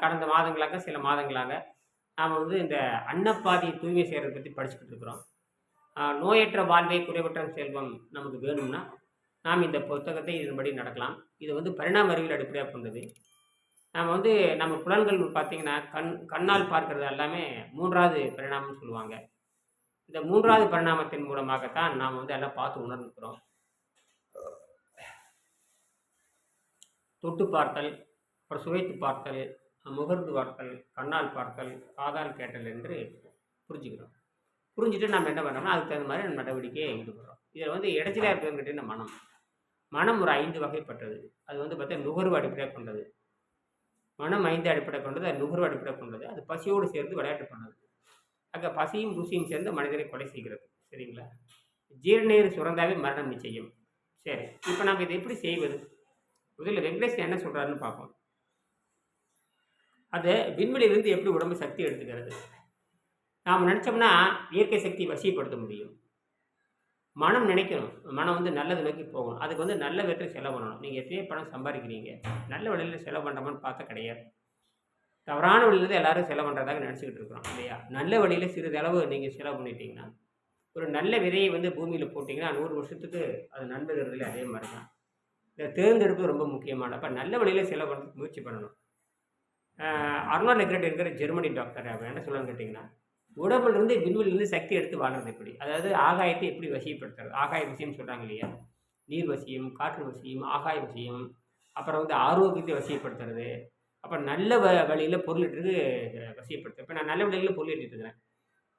கடந்த மாதங்களாக, சில மாதங்களாக நாம் வந்து இந்த அன்னப்பாதி தூய்மை செய்கிறத பற்றி படிச்சுக்கிட்டு இருக்கிறோம். நோயற்ற வாழ்வை குறைவற்ற செல்வம் நமக்கு வேணும்னா, நாம் இந்த புத்தகத்தை இதன்படி நடக்கலாம். இது வந்து பரிணாம அறிவியல் அடிப்படையாக கொண்டது. நாம் வந்து நம்ம புலன்கள் பார்த்தீங்கன்னா, கண் கண்ணால் பார்க்கறது எல்லாமே மூன்றாவது பரிணாமம்னு சொல்லுவாங்க. இந்த மூன்றாவது பரிணாமத்தின் மூலமாகத்தான் நாம் வந்து எல்லாம் பார்த்து உணர்ந்துக்கிறோம். தொட்டு பார்த்தல், அப்புறம் சுவைத்து பார்த்தல், முகர்ந்து பார்த்தல், கண்ணால் பார்த்தல், காதால் கேட்டல் என்று புரிஞ்சுக்கிறோம். புரிஞ்சுட்டு நம்ம என்ன பண்ணுறோம்னா அதுக்கு தகுந்த மாதிரி நம்ம நடவடிக்கையை ஈடுபடுறோம். இதில் வந்து இடைச்சலா இருக்கிறவங்கிட்ட கேட்டீங்கன்னா மனம். மனம் ஒரு ஐந்து வகைப்பட்டது. அது வந்து பார்த்தா நுகர்வு அடிப்படையாக கொண்டது. மனம் ஐந்து அடிப்படை கொண்டது. அது நுகர்வு அடிப்படை கொண்டது. அது பசியோடு சேர்ந்து விளையாட்டு பண்ணது. அங்கே பசியும், ருசியும் சேர்ந்து மனிதனை கொலை செய்கிறது. சரிங்களா? ஜீரணீர் சுரந்தாவே மரணம் நிச்சயம். சரி. இப்போ நம்ம இதை எப்படி செய்வது? முதல்ல வெங்கடேஷ் என்ன சொல்கிறாருன்னு பார்ப்போம். அதை விண்வெளியிலிருந்து எப்படி உடம்பு சக்தி எடுத்துக்கிறது? நாம் நினச்சோம்னா இயற்கை சக்தி வசிப்படுத்த முடியும். மனம் நினைக்கணும். மனம் வந்து நல்லது நோக்கி போகணும். அதுக்கு வந்து நல்ல விதத்தில் செலவு பண்ணணும். நீங்கள் எத்தனையோ பணம் சம்பாதிக்கிறீங்க நல்ல வழியில் செலவு பண்ணுறோமான்னு பார்த்தா கிடையாது. தவறான வழியில் தான் எல்லாரும் செலவு பண்ணுறதாக நினச்சிக்கிட்டு இருக்கிறோம். இல்லையா? நல்ல வழியில் சிறிதளவு நீங்கள் செலவு பண்ணிட்டீங்கன்னா, ஒரு நல்ல விதையை வந்து பூமியில் போட்டிங்கன்னா நூறு வருஷத்துக்கு அது நண்பர்களே அதே மாதிரி தான். இந்த தேர்ந்தெடுப்பு ரொம்ப முக்கியமான அப்போ நல்ல வழியில் செலவு பண்ண முயற்சி பண்ணணும். அருணா அர்னால்ட் லெக்ரட் என்கிற ஜெர்மனி டாக்டர் அவன் என்ன சொல்றாருன்னு கேட்டிங்கன்னா உடம்புலேருந்து விண்வெளியிலேருந்து சக்தி எடுத்து வாழ்றது எப்படி? அதாவது ஆகாயத்தை எப்படி வசியப்படுத்துறது? ஆகாய வசியம் சொல்கிறாங்க இல்லையா? நீர் வசியம், காற்று வசியம், ஆகாய வசியம், அப்புறம் வந்து ஆரோக்கியத்தை வசியப்படுத்துறது. அப்புறம் நல்ல வ வழியில் பொருளிட்டு வசியப்படுத்துறது. இப்போ நான் நல்ல வழியில் பொருளிட்டு இருக்கிறேன்.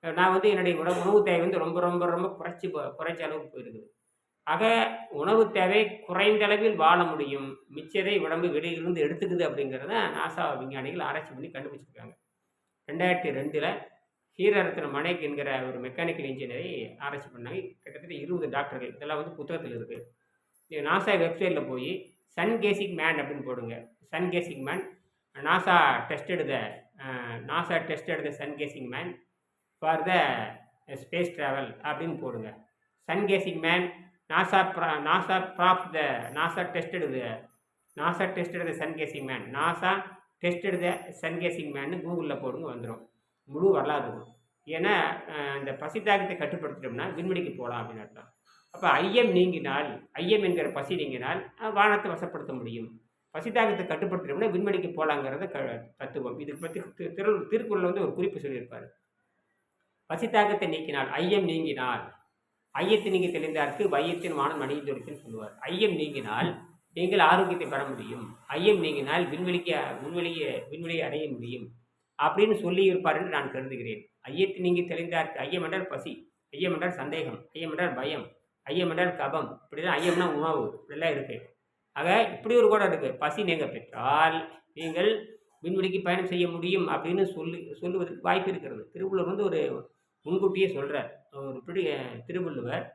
நான் வந்து என்னுடைய உண உணவு தேவை வந்து ரொம்ப ரொம்ப ரொம்ப குறைச்சி குறைச்ச அளவுக்கு போயிருக்குது. ஆக உணவு தேவை குறைந்த அளவில் வாழ முடியும். மிச்சதை உடம்பு வெளியிலிருந்து எடுத்துக்குது அப்படிங்கிறத நாசா விஞ்ஞானிகள் ஆராய்ச்சி பண்ணி கண்டுபிடிச்சிருக்காங்க. 2002ல ஹீரரத்ன மனேக் என்கிற ஒரு மெக்கானிக்கல் இன்ஜினியரை ஆராய்ச்சி பண்ணாங்க. கிட்டத்தட்ட 20 டாக்டர்கள். இதெல்லாம் வந்து புத்தகத்தில் இருக்குது நாசா வெப்சைட்டில் போய் சன் கேசிங் மேன் அப்படின்னு போடுங்க. Sun gazing man NASA test the NASA test the sun gazing man for the space travel அப்படின்னு போடுங்க. Sun gazing man NASA pro NASA prop the NASA tested the NASA tested the sun gazing man NASA tested the sun gazing கூகுளில் போடுங்க வந்துடும் முழு வரலாறு இருக்கும். ஏன்னா, இந்த பசி தாகத்தை கட்டுப்படுத்திட்டோம்னா விண்வெளிக்கு போகலாம் அப்படின்னு அர்த்தம். அப்போ ஐயம் நீங்கினால், ஐயம் என்கிற பசி நீங்கினால் வானத்தை வசப்படுத்த முடியும். பசி கட்டுப்படுத்திட்டோம்னா விண்வெளிக்கு போகலாங்கிறத க தத்துவம். இதுக்கு பற்றி திரு திருக்குறளில் வந்து ஒரு குறிப்பு சொல்லியிருப்பார் பசி தாகத்தை நீக்கினால், ஐயம் நீங்கினால், ஐயத்து நீங்கள் தெளிந்தார்க்கு வையத்தின் வானம் அணிந்துரைக்கும்னு சொல்லுவார். ஐயம் நீங்கினால் நீங்கள் ஆரோக்கியத்தை பெற முடியும். ஐயம் நீங்கினால் விண்வெளிக்கு விண்வெளிய விண்வெளியை அடைய முடியும். அப்படின்னு சொல்லியிருப்பார் என்று நான் கருதுகிறேன். ஐயத்து நீங்கி தெளிந்தார்க்கு ஐயம் என்றால் பசி, ஐயம் என்றால் சந்தேகம், ஐயம் என்றால் பயம், ஐயம் என்றால் கபம். இப்படிதான் ஐயம்னா உணவு. இப்படிலாம் இருக்கு. ஆக இப்படி ஒரு கூட இருக்கு. பசி நீங்க பெற்றால் நீங்கள் விண்வெளிக்கு பயணம் செய்ய முடியும் அப்படின்னு சொல்லி சொல்லுவதற்கு வாய்ப்பு இருக்கிறது. திருவள்ளுவர் வந்து ஒரு முன்கூட்டியே சொல்கிறார் ஒரு பிடி திருவள்ளுவர்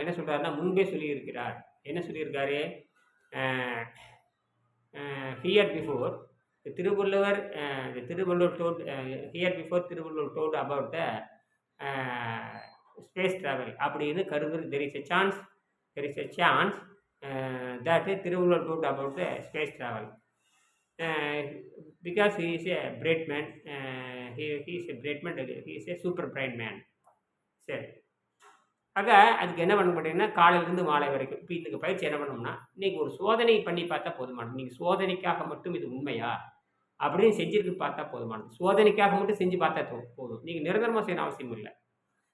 என்ன சொல்கிறார்னா முன்பே சொல்லியிருக்கிறார். என்ன சொல்லியிருக்காரு? Here before Thiruvalluvar Thiruvalluvar thought here before Thiruvalluvar thought about the a space travel அப்படின்னு கருதுறது there is a chance there is a chance that Thiruvalluvar thought about the space travel because he is a bright man he is a bright man he is a super bright man. சரி. ஆக அதுக்கு என்ன பண்ண கேட்டீங்கன்னா, காலையிலேருந்து மாலை வரைக்கும். இப்போ இதுக்கு பயிற்சி என்ன பண்ணோம்னா நீங்கள் ஒரு சோதனை பண்ணி பார்த்தா போதுமானது. நீங்கள் சோதனைக்காக மட்டும் இது உண்மையா? அப்படின்னு செஞ்சுருக்கு பார்த்தா போதுமானது. சோதனைக்காக மட்டும் செஞ்சு பார்த்தா போதும். நீங்கள் நிரந்தரமாக செய்யணும் அவசியம் இல்லை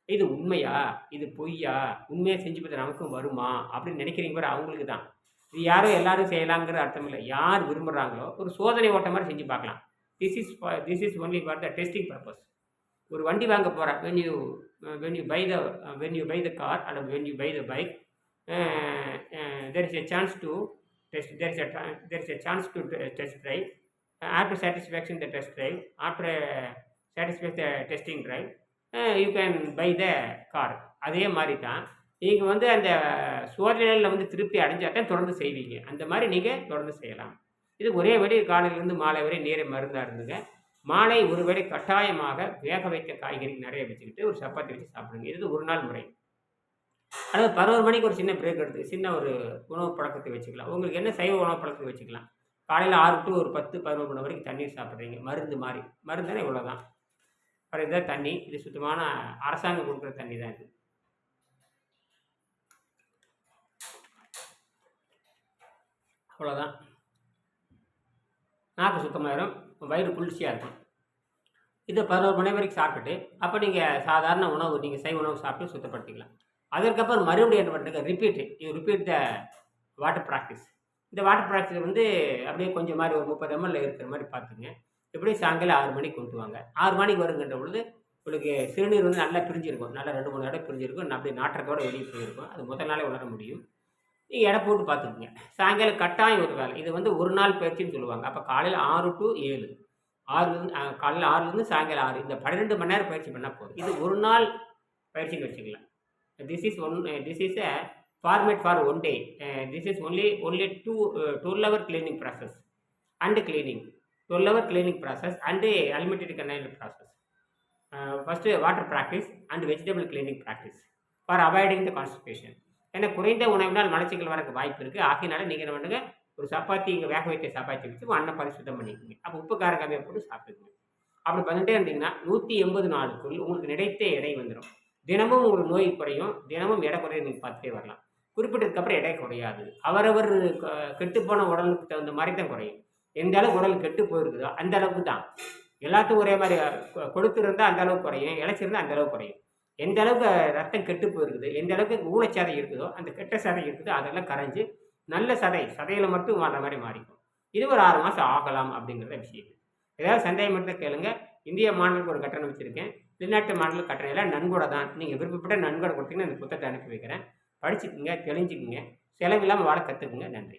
இது உண்மையா? இது பொய்யா? உண்மையாக செஞ்சு பார்த்தா நமக்கும் வருமா? அப்படின்னு நினைக்கிறீங்க பாரு அவங்களுக்கு தான். இது யாரோ எல்லாரும் செய்யலாங்கிற அர்த்தம் இல்லை யார் விரும்புகிறாங்களோ ஒரு சோதனை ஓட்ட மாதிரி செஞ்சு பார்க்கலாம். This is for this is only for the testing purpose ஒரு வண்டி வாங்க போகிற when you when you buy the when you buy the car அல்லது when you buy the bike there is a chance to test there is a there is a chance to test drive after satisfaction the test drive after satisfac the testing drive you can buy the car. அதே மாதிரி தான். நீங்கள் வந்து அந்த சோதனையில் வந்து திருப்தி அடைஞ்சா தான் தொடர்ந்து செய்வீங்க. அந்த மாதிரி நீங்கள் தொடர்ந்து செய்யலாம். இது ஒரே வழி காலையிலேருந்து மாலை வரை நேர மருந்தாக இருந்துங்க. மாலை ஒரு வேளை கட்டாயமாக வேக வைத்த காய்கறி நிறைய வச்சுக்கிட்டு ஒரு சப்பாத்தி வச்சு சாப்பிடுங்க. இது ஒரு நாள் முறை. அதாவது 11 மணிக்கு ஒரு சின்ன பிரேக் எடுத்து சின்ன ஒரு உணவு பழக்கத்தை வச்சுக்கலாம். உங்களுக்கு என்ன சைவ உணவு பழக்கத்தை வச்சுக்கலாம். காலையில் ஆறு டு ஒரு பத்து பதினோரு மணி வரைக்கும் தண்ணீர் சாப்பிட்றீங்க மருந்து மாதிரி மருந்துனா இவ்வளோ தான் அப்புறம் இதுதான் தண்ணி இது சுத்தமான அரசாங்கம் கொடுக்குற தண்ணி தான் இது அவ்வளோதான் நாக்கு சுத்தமாயிரும் வயிறு குளிர்ச்சியாக இருக்கும் இது பதினோரு மணி வரைக்கும் சாப்பிட்டுட்டு அப்போ நீங்கள் சாதாரண உணவு நீங்கள் சை உணவு சாப்பிட்டு சுத்தப்படுத்திக்கலாம். அதற்கப்புறம் மறுபடியும் என்ன பண்ணுறது repeat you repeat the water practice இந்த வாட்டர் ப்ராக்டிஸ் வந்து அப்படியே கொஞ்சம் மாதிரி ஒரு முப்பது எம்எல்ல இருக்கிற மாதிரி பார்த்துங்க எப்படியும் சாயங்காலம் ஆறு மணிக்கு கொண்டு வாங்க. ஆறு மணிக்கு வருங்கன்ற பொழுது உங்களுக்கு சிறுநீர் வந்து நல்லா பிரிஞ்சிருக்கும். நல்லா ரெண்டு மூணு இடம் பிரிஞ்சிருக்கும். அப்படியே நாட்டத்தோடு வெளியே போயிருக்கும். அது முதல் நாளே உணர முடியும். எடை போட்டு பார்த்துக்குங்க. சாயங்காலம் கட்டாயம் ஒரு வேலை. இது வந்து ஒரு நாள் பயிற்சின்னு சொல்லுவாங்க. அப்போ காலையில் ஆறு டு ஏழு. ஆறுலேருந்து காலையில் ஆறுலேருந்து சாயங்காலம் ஆறு. இந்த பன்னிரெண்டு மணி நேரம் பயிற்சி பண்ணால் போதும். இது ஒரு நாள் பயிற்சின்னு வச்சுக்கலாம். This is one this is a format for one day this is only only two twelve hour cleaning process and cleaning twelve hour cleaning process and alimentary canal process first water practice and vegetable cleaning practice for avoiding the constipation ஏன்னா குறைந்த உணவினால் மலச்சிக்கல் வரக்கு வாய்ப்பு இருக்குது ஆகையினால நீங்கள் என்ன பண்ணுங்க? ஒரு சப்பாத்தி இங்கே வேக வைத்த சப்பாத்தி வச்சு அன்னம் பரிசுத்தம் பண்ணிக்கோங்க. அப்போ உப்பு கார கம்மியாக போட்டு சாப்பிட்டுக்கோங்க. அப்படி பண்ணிட்டே இருந்தீங்கன்னா நூற்றி எண்பது நாளுக்குள் உங்களுக்கு நினைத்த எடை வந்துடும் தினமும் உங்களுக்கு நோய் குறையும். தினமும் எடை குறைய நீங்கள் பார்த்துட்டே வரலாம். குறிப்பிட்டதுக்கப்புறம் எடை குறையாது. அவரவர் கெட்டுப்போன உடலுக்கு தகுந்த மாதிரி தான் குறையும். எந்த அளவுக்கு உடல் கெட்டு போயிருக்குதோ அந்த அளவுக்கு தான். எல்லாத்துக்கும் ஒரே மாதிரி கொடுத்துருந்தா அந்த அளவுக்கு குறையும். இழைச்சிருந்தா அந்த அளவுக்கு குறையும். எந்த அளவுக்கு ரத்தம் கெட்டு போயிருக்குது எந்த அளவுக்கு ஊழச்சதை இருக்குதோ அந்த கெட்ட சதை இருக்குதோ அதெல்லாம் கரைஞ்சு நல்ல சதை சதையில் மட்டும் மாறுற மாதிரி மாறிக்கும். இது ஒரு ஆறு மாதம் ஆகலாம் அப்படிங்கிறத விஷயம். ஏதாவது சந்தேகம் மட்டும் கேளுங்க. இந்திய மாணவர்களுக்கு ஒரு கட்டணம் வச்சுருக்கேன். வெளிநாட்டு மாணவர்கள் கட்டணம் எல்லாம் நன்கொடை தான். நீங்கள் விருப்பப்பட்ட நன்கொடை கொடுத்தீங்கன்னா அந்த புத்தகத்தை அனுப்பி வைக்கிறேன். படிச்சுக்குங்க தெளிஞ்சுக்குங்க. செலவில்லாமல் வாழ கற்றுக்குங்க நன்றி.